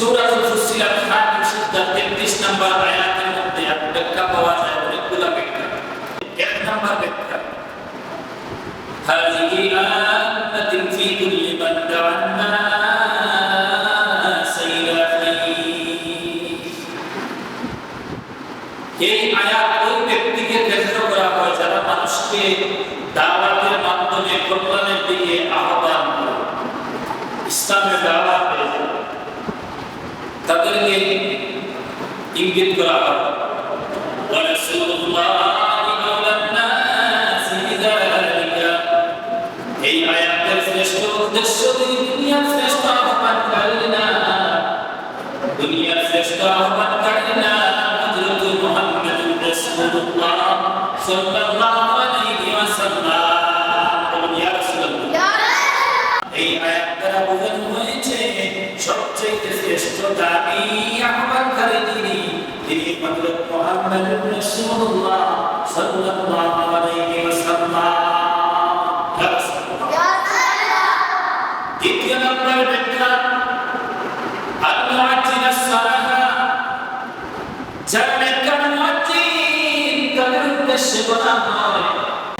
সূরাতুল ফুসিলাত হামিম সুরা 33 নম্বর আয়াতের মধ্যে ব্যাখ্যা পাওয়া যায় অনেকগুলো ব্যাখ্যা এক নম্বর ব্যাখ্যা هذه آية في كل من دعا الناس إلى خير এই আয়াত ওই ব্যক্তিকে কেন্দ্র করা হয় যারা মানুষকে দাওয়াতের মাধ্যমে কল্যাণের দিকে আহ্বান করে ইসলামের দাওয়াত ইঙ্গিত করা হয়। এই আয়াতের শ্রেষ্ঠ উদ্দেশ্য দুনিয়ার শ্রেষ্ঠ আহ্বানকারী না দুনিয়ার শ্রেষ্ঠ আহ্বানকারী না হযরত মুহাম্মদুর রাসূলুল্লাহ সাল্লাল্লাহু সবচেয়ে শ্রেষ্ঠ দাবি আহ্বানকারী তিনি। তিনি হযরত মুহাম্মদ রাসূলুল্লাহ সাল্লাল্লাহু আলাইহি ওয়াসাল্লাম। দ্বিতীয় নম্বরের ব্যাখ্যা আল্লাহ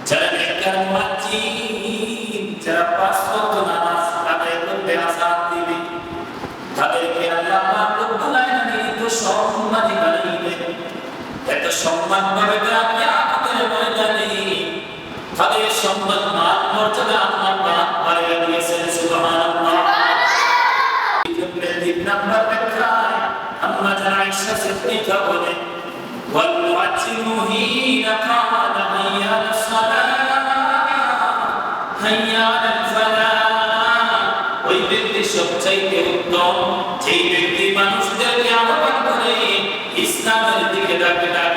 যারা নেককার মুয়াজ্জিন এত সম্মান পাবে তারা কিয়ামতের ময়দানে তাদের সম্মান মান মর্যাদা আল্লাহ পাক বাড়িয়ে দিয়েছেন সুবহানাল্লাহ তিন নম্বর ব্যাখ্যায় আম্মা জান আয়েশা সিদ্দিকা বলেন والمؤذن حين قال حي على الصلاة حي على الفلاح ওই ব্যক্তি সবচাইতে উত্তম যেই ব্যক্তি মানুষদেরকে আহ্বান করে ইসলামের দিকে ডাকে ডাকে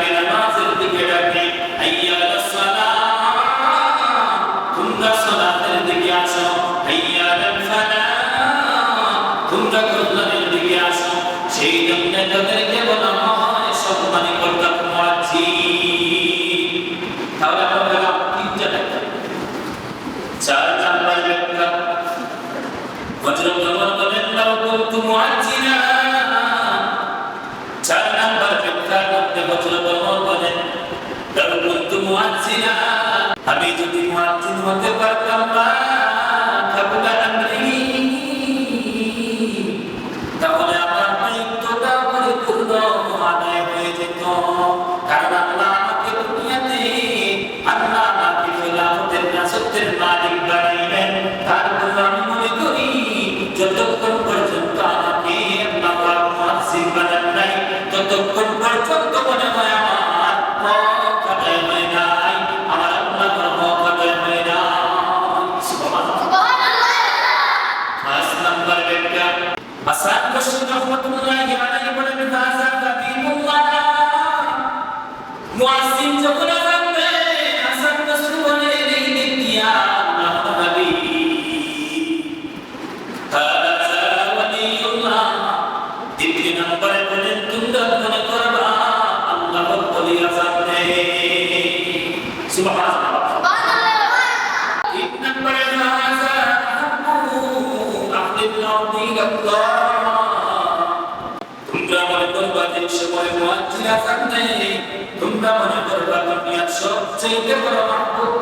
তোমরা কল্যাণের দিকে আসো সেই জন্য তাদেরকে বলা হয় মুয়াজ্জিন তাহলে আমরা গেলাম তিনটা আমি যদি মুআজ্জিন হতে পারতাম না আমরি মুয়াজ্জিন যখন আহলিল্লাহ ইলাল্লাহ তোমরা মনে করবা যে সময় মুয়াজ্জিন দেয় তোমরা মনে করবা দুনিয়ার সবচেয়ে বড় মাহবুব